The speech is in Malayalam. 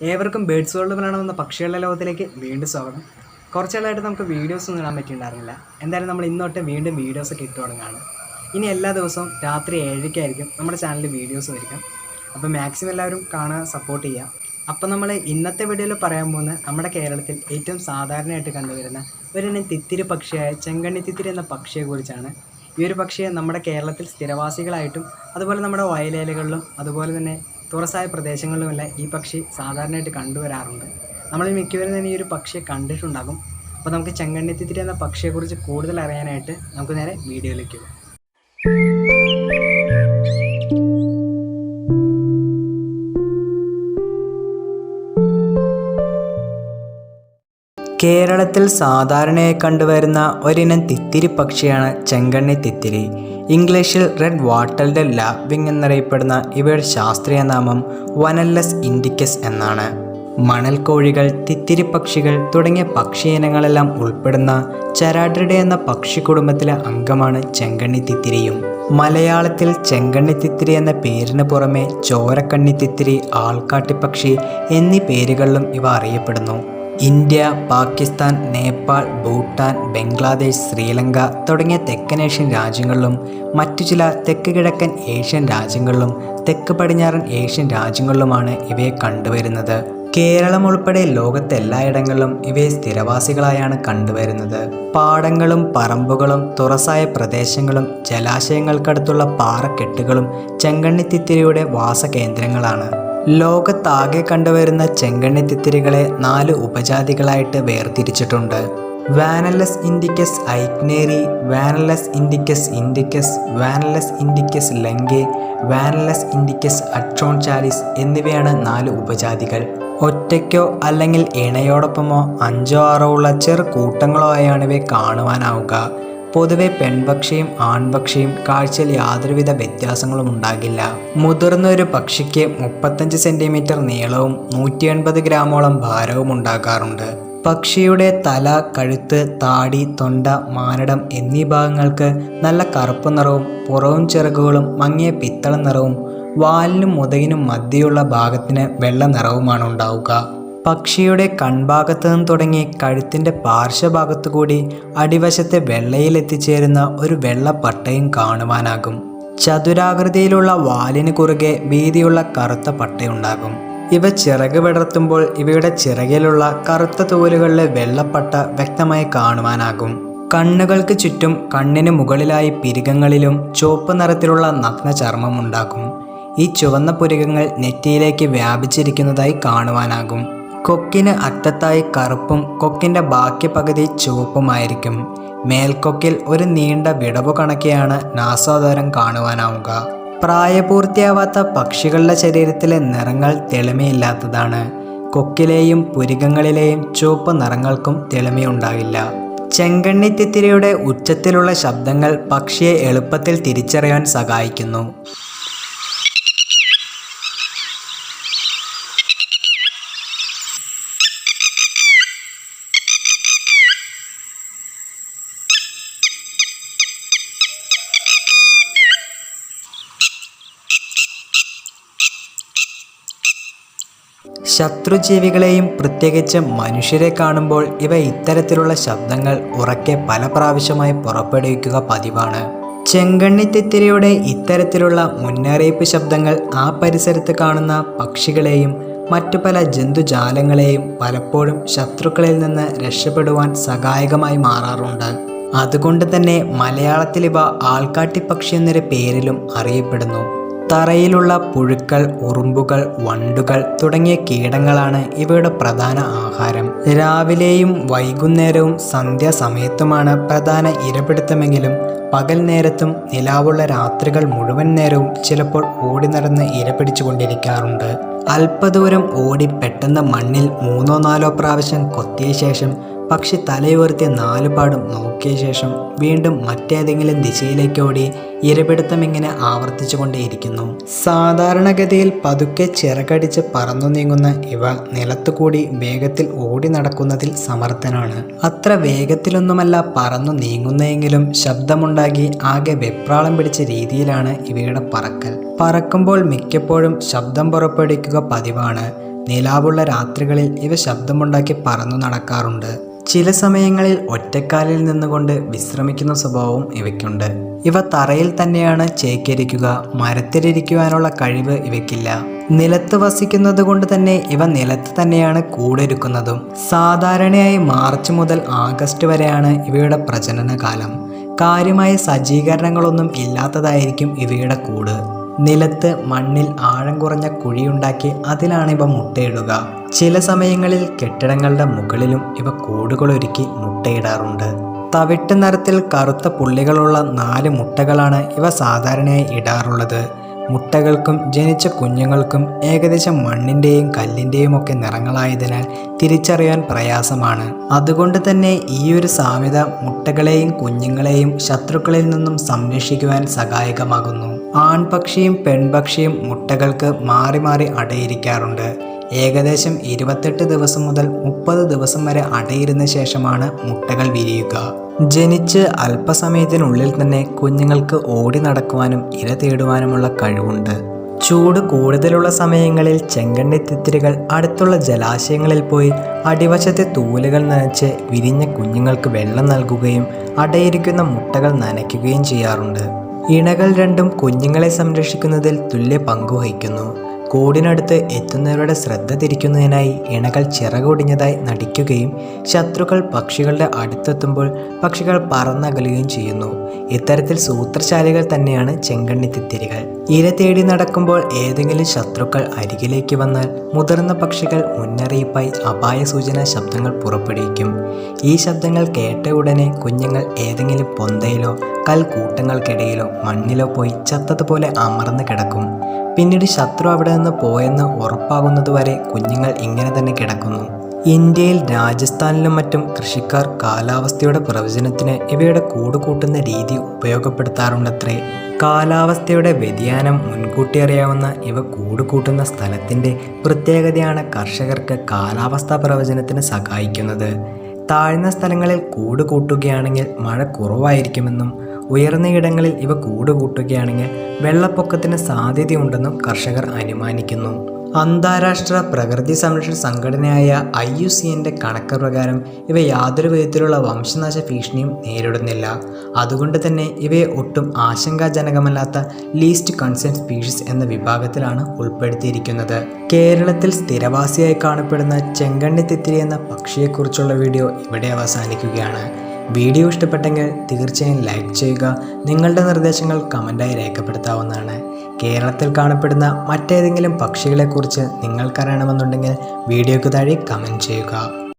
ഏവർക്കും ബേഡ്സ് വേൾഡ് പ്രണാമെന്ന പക്ഷികളുടെ ലോകത്തിലേക്ക് വീണ്ടും സ്വാഗതം. കുറച്ച് നാളായിട്ട് നമുക്ക് വീഡിയോസ് ഒന്നും ഇടാൻ പറ്റിയിട്ടുണ്ടായിരുന്നില്ല എന്തായാലും നമ്മൾ ഇന്നോട്ട് വീണ്ടും വീഡിയോസ് ഒക്കെ ഇട്ട് തുടങ്ങുകയാണ്. ഇനി എല്ലാ ദിവസവും രാത്രി ഏഴരയ്ക്കായിരിക്കും നമ്മുടെ ചാനലിൽ വീഡിയോസ് വരിക. അപ്പോൾ മാക്സിമം എല്ലാവരും കാണാൻ സപ്പോർട്ട് ചെയ്യുക. അപ്പോൾ നമ്മൾ ഇന്നത്തെ വീഡിയോയിൽ പറയാൻ പോകുന്ന നമ്മുടെ കേരളത്തിൽ ഏറ്റവും സാധാരണയായിട്ട് കണ്ടുവരുന്ന ഒരിനം തിത്തിരി പക്ഷിയായ ചെങ്കണ്ണി തിത്തിരി എന്ന പക്ഷിയെക്കുറിച്ചാണ് ഈ ഒരു പക്ഷിയെ നമ്മുടെ കേരളത്തിൽ സ്ഥിരവാസികളായിട്ടും അതുപോലെ നമ്മുടെ വയലേലകളിലും അതുപോലെ തന്നെ തുറസായ പ്രദേശങ്ങളിലുമെല്ലാം ഈ പക്ഷി സാധാരണയായിട്ട് കണ്ടുവരാറുണ്ട്. നമ്മൾ മിക്കവരും തന്നെ ഈ ഒരു പക്ഷിയെ കണ്ടിട്ടുണ്ടാകും. അപ്പോൾ നമുക്ക് ചെങ്കണ്ണിത്തിത്തിരി എന്ന പക്ഷിയെക്കുറിച്ച് കൂടുതൽ അറിയാനായിട്ട് നമുക്ക് നേരെ വീഡിയോയിലേക്ക് പോകാം. കേരളത്തിൽ സാധാരണയായി കണ്ടുവരുന്ന ഒരിനം തിത്തിരി പക്ഷിയാണ് ചെങ്കണ്ണി തിത്തിരി ഇംഗ്ലീഷിൽ റെഡ് വാട്ടൽഡ് ലാവിംഗ് എന്നറിയപ്പെടുന്ന ഇവയുടെ ശാസ്ത്രീയ നാമം വനല്ലസ് ഇൻഡിക്കസ് എന്നാണ്. മണൽക്കോഴികൾ തിത്തിരി പക്ഷികൾ തുടങ്ങിയ പക്ഷിയിനങ്ങളെല്ലാം ഉൾപ്പെടുന്ന ചരാട്രിഡെ എന്ന പക്ഷി കുടുംബത്തിലെ അംഗമാണ് ചെങ്കണ്ണി തിത്തിരിയും. മലയാളത്തിൽ ചെങ്കണ്ണി തിത്തിരി എന്ന പേരിന് പുറമെ ചോരക്കണ്ണി തിത്തിരി ആൾക്കാട്ടിപ്പക്ഷി എന്നീ പേരുകളിലും ഇവ അറിയപ്പെടുന്നു. ഇന്ത്യ പാകിസ്ഥാൻ നേപ്പാൾ ഭൂട്ടാൻ ബംഗ്ലാദേശ് ശ്രീലങ്ക തുടങ്ങിയ തെക്കനേഷ്യൻ രാജ്യങ്ങളിലും മറ്റു ചില തെക്ക് കിഴക്കൻ ഏഷ്യൻ രാജ്യങ്ങളിലും തെക്ക് പടിഞ്ഞാറൻ ഏഷ്യൻ രാജ്യങ്ങളിലുമാണ് ഇവയെ കണ്ടുവരുന്നത്. കേരളം ഉൾപ്പെടെ ലോകത്തെല്ലായിടങ്ങളിലും ഇവയെ സ്ഥിരവാസികളായാണ് കണ്ടുവരുന്നത്. പാടങ്ങളും പറമ്പുകളും തുറസായ പ്രദേശങ്ങളും ജലാശയങ്ങൾക്കടുത്തുള്ള പാറക്കെട്ടുകളും ചെങ്കണ്ണിത്തിത്തിരിയുടെ വാസകേന്ദ്രങ്ങളാണ്. ലോകത്താകെ കണ്ടുവരുന്ന ചെങ്കണ്ണി തിത്തിരികളെ നാല് ഉപജാതികളായിട്ട് വേർതിരിച്ചിട്ടുണ്ട്. Vanellus indicus aigneri Vanellus indicus indicus Vanellus indicus lankae Vanellus indicus atronuchalis എന്നിവയാണ് നാല് ഉപജാതികൾ. ഒറ്റയ്ക്കോ അല്ലെങ്കിൽ ഇണയോടൊപ്പമോ അഞ്ചോ ആറോ ഉള്ള ചെറു കൂട്ടങ്ങളോ ആയാണ് ഇവയെ കാണുവാനാവുക. പൊതുവെ പെൺപക്ഷിയും ആൺപക്ഷിയും കാഴ്ചയിൽ യാതൊരുവിധ വ്യത്യാസങ്ങളും ഉണ്ടാകില്ല. മുതിർന്ന ഒരു പക്ഷിക്ക് മുപ്പത്തഞ്ച് സെന്റിമീറ്റർ നീളവും നൂറ്റി എൺപത് ഗ്രാമോളം ഭാരവും ഉണ്ടാകാറുണ്ട്. പക്ഷിയുടെ തല കഴുത്ത് താടി തൊണ്ട മാനടം എന്നീ ഭാഗങ്ങൾക്ക് നല്ല കറുപ്പ് നിറവും പുറവും ചിറകുകളും മങ്ങിയ പിത്തള നിറവും വാലിനും മുതകിനും മധ്യയുള്ള ഭാഗത്തിന് വെള്ള നിറവുമാണ് ഉണ്ടാവുക. പക്ഷിയുടെ കൺഭാഗത്ത് നിന്ന് തുടങ്ങി കഴുത്തിന്റെ പാർശ്വഭാഗത്തു കൂടി അടിവശത്തെ വെള്ളയിൽ എത്തിച്ചേരുന്ന ഒരു വെള്ള പട്ടയും കാണുവാനാകും. ചതുരാകൃതിയിലുള്ള വാലിന് കുറുകെ വീതിയുള്ള കറുത്ത പട്ടയുണ്ടാകും. ഇവ ചിറക് വിടർത്തുമ്പോൾ ഇവയുടെ ചിറകിലുള്ള കറുത്ത തോലുകളിലെ വെള്ളപ്പട്ട വ്യക്തമായി കാണുവാനാകും. കണ്ണുകൾക്ക് ചുറ്റും കണ്ണിന് മുകളിലായി പിരികങ്ങളിലും ചുവപ്പ് നിറത്തിലുള്ള നഗ്ന ചർമ്മമുണ്ടാകും. ഈ ചുവന്ന പുരികങ്ങൾ നെറ്റിയിലേക്ക് വ്യാപിച്ചിരിക്കുന്നതായി കാണുവാനാകും. കൊക്കിന് അറ്റത്തായി കറുപ്പും കൊക്കിന്റെ ബാക്കി പകുതി ചുവപ്പുമായിരിക്കും. മേൽക്കൊക്കിൽ ഒരു നീണ്ട വിടവ് കണക്കെയാണ് നാസാദ്വാരം കാണുവാനാവുക. പ്രായപൂർത്തിയാവാത്ത പക്ഷികളുടെ ശരീരത്തിലെ നിറങ്ങൾ തെളിമയില്ലാത്തതാണ്. കൊക്കിലെയും പുരികങ്ങളിലെയും ചുവപ്പ് നിറങ്ങൾക്കും തെളിമയുണ്ടാവില്ല. ചെങ്കണ്ണിത്തിത്തിരിയുടെ ഉച്ചത്തിലുള്ള ശബ്ദങ്ങൾ പക്ഷിയെ എളുപ്പത്തിൽ തിരിച്ചറിയാൻ സഹായിക്കുന്നു. ശത്രുജീവികളെയും പ്രത്യേകിച്ച് മനുഷ്യരെ കാണുമ്പോൾ ഇവ ഇത്തരത്തിലുള്ള ശബ്ദങ്ങൾ ഉറക്കെ പല പ്രാവശ്യമായി പുറപ്പെടുവിക്കുക പതിവാണ്. ചെങ്കണ്ണിത്തിത്തിരിയുടെ ഇത്തരത്തിലുള്ള മുന്നറിയിപ്പ് ശബ്ദങ്ങൾ ആ പരിസരത്ത് കാണുന്ന പക്ഷികളെയും മറ്റു പല ജന്തുജാലങ്ങളെയും പലപ്പോഴും ശത്രുക്കളിൽ നിന്ന് രക്ഷപ്പെടുവാൻ സഹായകമായി മാറാറുണ്ട്. അതുകൊണ്ട് തന്നെ മലയാളത്തിൽ ഇവ ആൾക്കാട്ടിപ്പക്ഷി എന്നൊരു പേരിലും അറിയപ്പെടുന്നു. തറയിലുള്ള പുഴുക്കൾ ഉറുമ്പുകൾ വണ്ടുകൾ തുടങ്ങിയ കീടങ്ങളാണ് ഇവയുടെ പ്രധാന ആഹാരം. രാവിലെയും വൈകുന്നേരവും സന്ധ്യാസമയത്തുമാണ് പ്രധാന ഇരപിടുത്തമെങ്കിലും പകൽ നേരത്തും നിലാവുള്ള രാത്രികൾ മുഴുവൻ നേരവും ചിലപ്പോൾ ഓടി നടന്ന് ഇരപിടിച്ചുകൊണ്ടിരിക്കാറുണ്ട്. അല്പദൂരം ഓടി പെട്ടെന്ന് മണ്ണിൽ മൂന്നോ നാലോ പ്രാവശ്യം കൊത്തിയ ശേഷം പക്ഷി തലയുയർത്തിയ നാലുപാടും നോക്കിയ ശേഷം വീണ്ടും മറ്റേതെങ്കിലും ദിശയിലേക്ക് ഓടി ഇരപിടുത്തം ഇങ്ങനെ ആവർത്തിച്ചുകൊണ്ടേയിരിക്കുന്നു. സാധാരണഗതിയിൽ പതുക്കെ ചിറകടിച്ച് പറന്നു നീങ്ങുന്ന ഇവ നിലത്തുകൂടി വേഗത്തിൽ ഓടി നടക്കുന്നതിൽ സമർത്ഥനാണ്. അത്ര വേഗത്തിലൊന്നുമല്ല പറന്നു നീങ്ങുന്നതെങ്കിലും ശബ്ദമുണ്ടാക്കി ആകെ വെപ്രാളം പിടിച്ച രീതിയിലാണ് ഇവയുടെ പറക്കൽ. പറക്കുമ്പോൾ മിക്കപ്പോഴും ശബ്ദം പുറപ്പെടുവിക്കുക പതിവാണ്. നിലാവുള്ള രാത്രികളിൽ ഇവ ശബ്ദമുണ്ടാക്കി പറന്നു നടക്കാറുണ്ട്. ചില സമയങ്ങളിൽ ഒറ്റക്കാലിൽ നിന്നുകൊണ്ട് വിശ്രമിക്കുന്ന സ്വഭാവവും ഇവയ്ക്കുണ്ട്. ഇവ തറയിൽ തന്നെയാണ് ചേക്കരിക്കുക മരത്തിലിരിക്കുവാനുള്ള കഴിവ് ഇവയ്ക്കില്ല. നിലത്ത് വസിക്കുന്നത് കൊണ്ട് തന്നെ ഇവ നിലത്ത് തന്നെയാണ് കൂടൊരുക്കുന്നതും. സാധാരണയായി മാർച്ച് മുതൽ ആഗസ്റ്റ് വരെയാണ് ഇവയുടെ പ്രജനന കാലം കാര്യമായ സജ്ജീകരണങ്ങളൊന്നും ഇല്ലാത്തതായിരിക്കും ഇവയുടെ കൂട്. നിലത്ത് മണ്ണിൽ ആഴം കുറഞ്ഞ കുഴിയുണ്ടാക്കി അതിലാണ് ഇവ മുട്ടയിടുക. ചില സമയങ്ങളിൽ കെട്ടിടങ്ങളുടെ മുകളിലും ഇവ കൂടുകളൊരുക്കി മുട്ടയിടാറുണ്ട്. തവിട്ട് നിറത്തിൽ കറുത്ത പുള്ളികളുള്ള നാല് മുട്ടകളാണ് ഇവ സാധാരണയായി ഇടാറുള്ളത്. മുട്ടകൾക്കും ജനിച്ച കുഞ്ഞുങ്ങൾക്കും ഏകദേശം മണ്ണിന്റെയും കല്ലിന്റെയും ഒക്കെ നിറങ്ങളായതിനാൽ തിരിച്ചറിയാൻ പ്രയാസമാണ്. അതുകൊണ്ട് തന്നെ ഈ ഒരു സാമ്യത മുട്ടകളെയും കുഞ്ഞുങ്ങളെയും ശത്രുക്കളിൽ നിന്നും സംരക്ഷിക്കുവാൻ സഹായകമാകുന്നു. ആൺപക്ഷിയും പെൺപക്ഷിയും മുട്ടകൾക്ക് മാറി മാറി അടയിരിക്കാറുണ്ട്. ഏകദേശം ഇരുപത്തെട്ട് ദിവസം മുതൽ മുപ്പത് ദിവസം വരെ അടയിരുന്ന ശേഷമാണ് മുട്ടകൾ വിരിയുക. ജനിച്ച് അല്പസമയത്തിനുള്ളിൽ തന്നെ കുഞ്ഞുങ്ങൾക്ക് ഓടി നടക്കുവാനും ഇര തേടുവാനുമുള്ള കഴിവുണ്ട്. ചൂട് കൂടുതലുള്ള സമയങ്ങളിൽ ചെങ്കണ്ണി തിത്തിരികൾ അടുത്തുള്ള ജലാശയങ്ങളിൽ പോയി അടിവശത്തെ തൂലുകൾ നനച്ച് വിരിഞ്ഞ കുഞ്ഞുങ്ങൾക്ക് വെള്ളം നൽകുകയും അടയിരിക്കുന്ന മുട്ടകൾ നനയ്ക്കുകയും ചെയ്യാറുണ്ട്. ഇണകൾ രണ്ടും കുഞ്ഞുങ്ങളെ സംരക്ഷിക്കുന്നതിൽ തുല്യ പങ്കുവഹിക്കുന്നു കൂടിനടുത്ത് എത്തുന്നവരുടെ ശ്രദ്ധ തിരിക്കുന്നതിനായി ഇണകൾ ചിറകൊടിഞ്ഞതായി നടിക്കുകയും ശത്രുക്കൾ പക്ഷികളുടെ അടുത്തെത്തുമ്പോൾ പക്ഷികൾ പറന്നകലുകയും ചെയ്യുന്നു. ഇത്തരത്തിൽ സൂത്രശാലികൾ തന്നെയാണ് ചെങ്കണ്ണി തിത്തിരികൾ. ഇര തേടി നടക്കുമ്പോൾ ഏതെങ്കിലും ശത്രുക്കൾ അരികിലേക്ക് വന്നാൽ മുതിർന്ന പക്ഷികൾ മുന്നറിയിപ്പായി അപായ സൂചന ശബ്ദങ്ങൾ പുറപ്പെടുവിക്കും. ഈ ശബ്ദങ്ങൾ കേട്ട ഉടനെ കുഞ്ഞുങ്ങൾ ഏതെങ്കിലും പൊന്തയിലോ കൽക്കൂട്ടങ്ങൾക്കിടയിലോ മണ്ണിലോ പോയി ചത്തതുപോലെ അമർന്ന് കിടക്കും. പിന്നീട് ശത്രു അവിടെ നിന്ന് പോയെന്ന് ഉറപ്പാകുന്നതുവരെ കുഞ്ഞുങ്ങൾ ഇങ്ങനെ തന്നെ കിടക്കുന്നു. ഇന്ത്യയിൽ രാജസ്ഥാനിലും മറ്റും കൃഷിക്കാർ കാലാവസ്ഥയുടെ പ്രവചനത്തിന് ഇവയുടെ കൂട് കൂട്ടുന്ന രീതി ഉപയോഗപ്പെടുത്താറുണ്ടത്രേ. കാലാവസ്ഥയുടെ വ്യതിയാനം മുൻകൂട്ടി അറിയാവുന്ന ഇവ കൂട് കൂട്ടുന്ന സ്ഥലത്തിന്റെ പ്രത്യേകതയാണ് കർഷകർക്ക് കാലാവസ്ഥാ പ്രവചനത്തിന് സഹായിക്കുന്നത്. താഴ്ന്ന സ്ഥലങ്ങളിൽ കൂട് കൂട്ടുകയാണെങ്കിൽ മഴ കുറവായിരിക്കുമെന്നും ഉയർന്ന ഇടങ്ങളിൽ ഇവ കൂടുകൂട്ടുകയാണെങ്കിൽ വെള്ളപ്പൊക്കത്തിന് സാധ്യതയുണ്ടെന്നും കർഷകർ അനുമാനിക്കുന്നു. അന്താരാഷ്ട്ര പ്രകൃതി സംരക്ഷണ സംഘടനയായ ഐ യു സി എന്റെ കണക്ക് പ്രകാരം ഇവ യാതൊരു വിധത്തിലുള്ള വംശനാശ ഭീഷണിയും നേരിടുന്നില്ല. അതുകൊണ്ട് തന്നെ ഇവയെ ഒട്ടും ആശങ്കാജനകമല്ലാത്ത ലീസ്റ്റ് കൺസേൺ സ്പീഷീസ് എന്ന വിഭാഗത്തിലാണ് ഉൾപ്പെടുത്തിയിരിക്കുന്നത്. കേരളത്തിൽ സ്ഥിരവാസിയായി കാണപ്പെടുന്ന ചെങ്കണ്ണി തിത്തിരി എന്ന പക്ഷിയെക്കുറിച്ചുള്ള വീഡിയോ ഇവിടെ അവസാനിക്കുകയാണ്. വീഡിയോ ഇഷ്ടപ്പെട്ടെങ്കിൽ തീർച്ചയായും ലൈക്ക് ചെയ്യുക നിങ്ങളുടെ നിർദ്ദേശങ്ങൾ കമന്റായി രേഖപ്പെടുത്താവുന്നതാണ്. കേരളത്തിൽ കാണപ്പെടുന്ന മറ്റേതെങ്കിലും പക്ഷികളെക്കുറിച്ച് നിങ്ങൾക്കറിയണമെന്നുണ്ടെങ്കിൽ വീഡിയോയ്ക്ക് താഴെ കമന്റ് ചെയ്യുക.